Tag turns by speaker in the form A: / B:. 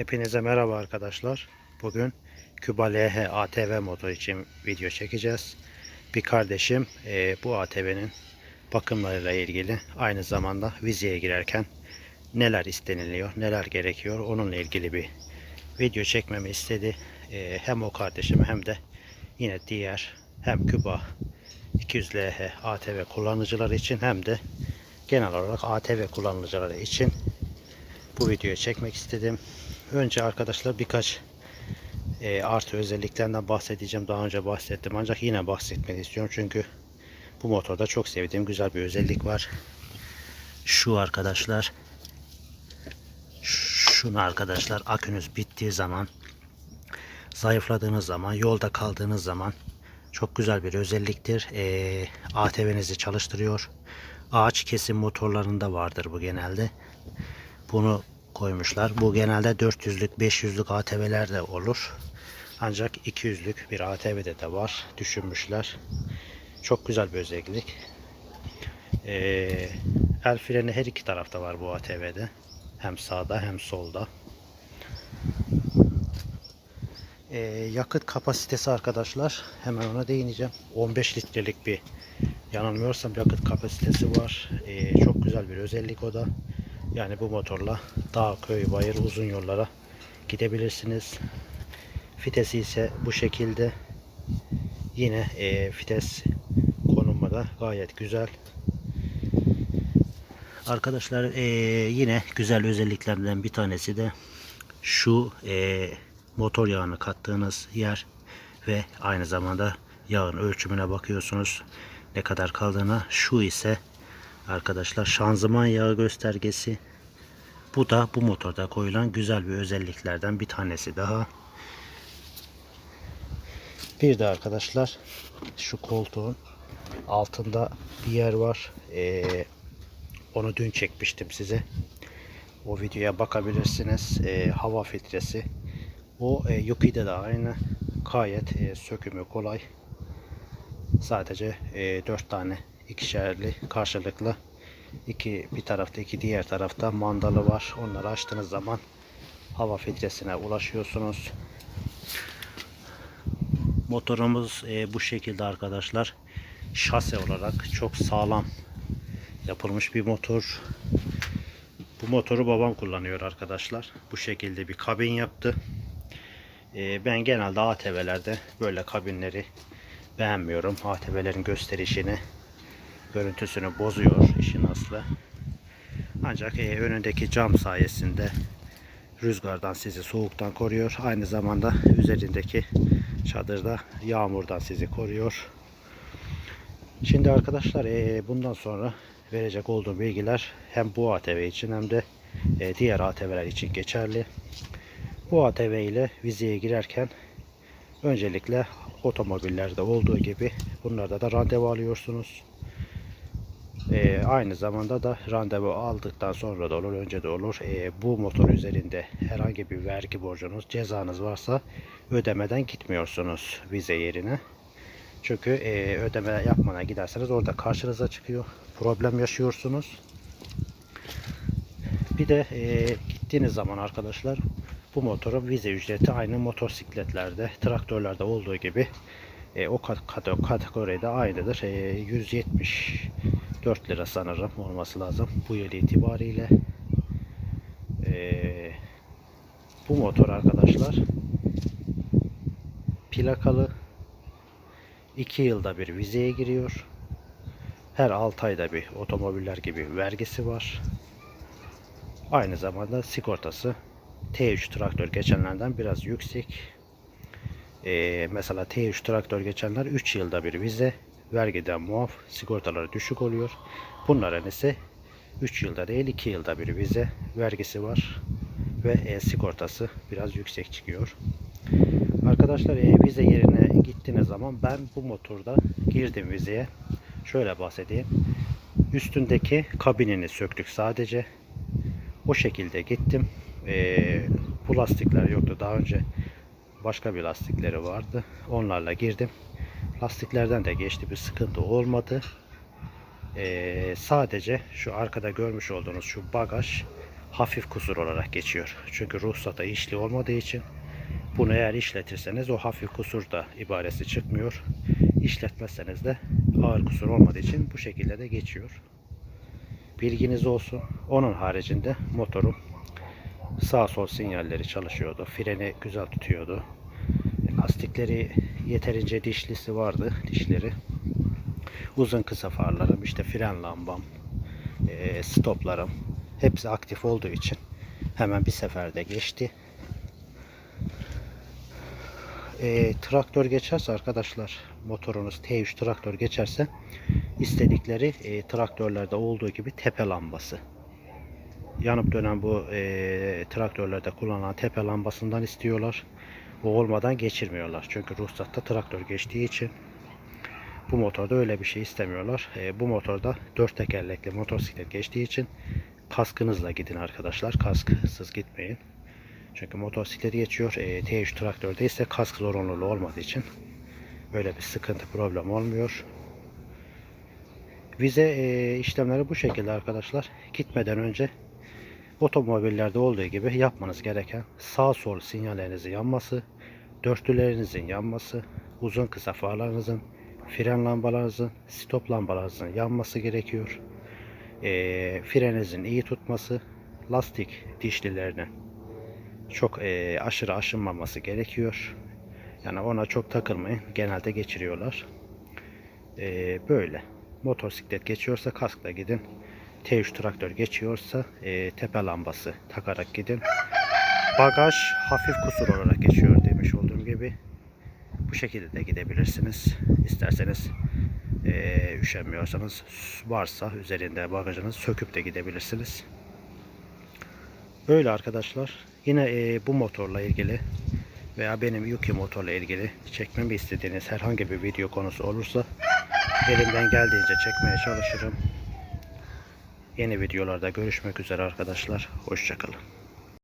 A: Hepinize merhaba arkadaşlar. Bugün Küba LH ATV motor için video çekeceğiz. Bir kardeşim e, bu ATV'nin bakımlarıyla ilgili aynı zamanda vizeye girerken neler isteniliyor, neler gerekiyor onunla ilgili bir video çekmemi istedi. E, hem o kardeşim hem de yine diğer hem Küba 200 LH ATV kullanıcıları için hem de genel olarak ATV kullanıcıları için bu videoyu çekmek istedim. Önce arkadaşlar birkaç e, artı özelliklerinden bahsedeceğim. Daha önce bahsettim ancak yine bahsetmek istiyorum. Çünkü bu motorda çok sevdiğim güzel bir özellik var. Şu arkadaşlar şunu arkadaşlar akünüz bittiği zaman zayıfladığınız zaman yolda kaldığınız zaman çok güzel bir özelliktir. E, ATV'nizi çalıştırıyor. Ağaç kesim motorlarında vardır bu genelde. Bunu koymuşlar. Bu genelde 400'lük 500'lük ATV'lerde olur. Ancak 200'lük bir ATV'de de var. Düşünmüşler. Çok güzel bir özellik. Ee, el freni her iki tarafta var bu ATV'de. Hem sağda hem solda. Ee, yakıt kapasitesi arkadaşlar. Hemen ona değineceğim. 15 litrelik bir yanılmıyorsam yakıt kapasitesi var. Ee, çok güzel bir özellik o da. Yani bu motorla dağ, köy, bayır uzun yollara gidebilirsiniz. Fitesi ise bu şekilde. Yine e, fites konumu da gayet güzel. Arkadaşlar e, yine güzel özelliklerden bir tanesi de şu e, motor yağını kattığınız yer ve aynı zamanda yağın ölçümüne bakıyorsunuz ne kadar kaldığına. Şu ise arkadaşlar şanzıman yağı göstergesi. Bu da bu motorda koyulan güzel bir özelliklerden bir tanesi daha. Bir de arkadaşlar şu koltuğun altında bir yer var. Ee, onu dün çekmiştim size. O videoya bakabilirsiniz. Ee, hava filtresi. O e, Yuki'de de aynı. Gayet e, sökümü kolay. Sadece e, 4 tane ikişerli karşılıklı iki bir tarafta iki diğer tarafta mandalı var. Onları açtığınız zaman hava filtresine ulaşıyorsunuz. Motorumuz e, bu şekilde arkadaşlar. Şase olarak çok sağlam yapılmış bir motor. Bu motoru babam kullanıyor arkadaşlar. Bu şekilde bir kabin yaptı. E, ben genelde ATV'lerde böyle kabinleri beğenmiyorum. ATV'lerin gösterişini görüntüsünü bozuyor işin aslı. Ancak e, önündeki cam sayesinde rüzgardan sizi soğuktan koruyor. Aynı zamanda üzerindeki çadırda yağmurdan sizi koruyor. Şimdi arkadaşlar e, bundan sonra verecek olduğum bilgiler hem bu ATV için hem de e, diğer ATV'ler için geçerli. Bu ATV ile vizeye girerken öncelikle otomobillerde olduğu gibi bunlarda da randevu alıyorsunuz. Ee, aynı zamanda da randevu aldıktan sonra da olur, önce de olur. Ee, bu motor üzerinde herhangi bir vergi borcunuz, cezanız varsa ödemeden gitmiyorsunuz vize yerine. Çünkü e, ödeme yapmana giderseniz orada karşınıza çıkıyor. Problem yaşıyorsunuz. Bir de e, gittiğiniz zaman arkadaşlar bu motorun vize ücreti aynı motosikletlerde, traktörlerde olduğu gibi e, o kat, kat, kategoride aynıdır. E, 174 lira sanırım olması lazım bu yıl itibariyle. E, bu motor arkadaşlar plakalı 2 yılda bir vizeye giriyor. Her 6 ayda bir otomobiller gibi vergisi var. Aynı zamanda sigortası T3 traktör geçenlerden biraz yüksek. Ee, mesela T3 traktör geçenler 3 yılda bir vize, vergiden muaf, sigortaları düşük oluyor. Bunların ise 3 yılda değil 2 yılda bir vize, vergisi var ve e, sigortası biraz yüksek çıkıyor. Arkadaşlar e, vize yerine gittiğiniz zaman ben bu motorda girdim vizeye. Şöyle bahsedeyim. Üstündeki kabinini söktük sadece. O şekilde gittim. E, bu lastikler yoktu. Daha önce başka bir lastikleri vardı. Onlarla girdim. Lastiklerden de geçti. Bir sıkıntı olmadı. E, sadece şu arkada görmüş olduğunuz şu bagaj hafif kusur olarak geçiyor. Çünkü ruhsata işli olmadığı için bunu eğer işletirseniz o hafif kusur da ibaresi çıkmıyor. İşletmezseniz de ağır kusur olmadığı için bu şekilde de geçiyor. Bilginiz olsun. Onun haricinde motorum sağ sol sinyalleri çalışıyordu. Freni güzel tutuyordu. Lastikleri yeterince dişlisi vardı. Dişleri. Uzun kısa farlarım, işte fren lambam, e, stoplarım hepsi aktif olduğu için hemen bir seferde geçti. E, traktör geçerse arkadaşlar motorunuz T3 traktör geçerse istedikleri e, traktörlerde olduğu gibi tepe lambası. Yanıp dönen bu e, traktörlerde kullanılan tepe lambasından istiyorlar. O olmadan geçirmiyorlar. Çünkü ruhsatta traktör geçtiği için bu motorda öyle bir şey istemiyorlar. E, bu motorda dört tekerlekli motosiklet geçtiği için kaskınızla gidin arkadaşlar. Kasksız gitmeyin. Çünkü motosiklet geçiyor. E, T3 traktörde ise kask zorunluluğu olmadığı için böyle bir sıkıntı problem olmuyor. Vize e, işlemleri bu şekilde arkadaşlar. Gitmeden önce otomobillerde olduğu gibi yapmanız gereken sağ sol sinyallerinizin yanması, dörtlülerinizin yanması, uzun kısa farlarınızın, fren lambalarınızın, stop lambalarınızın yanması gerekiyor. E, freninizin iyi tutması, lastik dişlilerinin çok e, aşırı aşınmaması gerekiyor. Yani ona çok takılmayın. Genelde geçiriyorlar. E, böyle. Motosiklet geçiyorsa kaskla gidin. T3 traktör geçiyorsa e, tepe lambası takarak gidin. Bagaj hafif kusur olarak geçiyor demiş olduğum gibi. Bu şekilde de gidebilirsiniz. İsterseniz e, üşenmiyorsanız varsa üzerinde bagajınızı söküp de gidebilirsiniz. Böyle arkadaşlar. Yine e, bu motorla ilgili veya benim Yuki motorla ilgili çekmemi istediğiniz herhangi bir video konusu olursa elimden geldiğince çekmeye çalışırım. Yeni videolarda görüşmek üzere arkadaşlar. Hoşçakalın.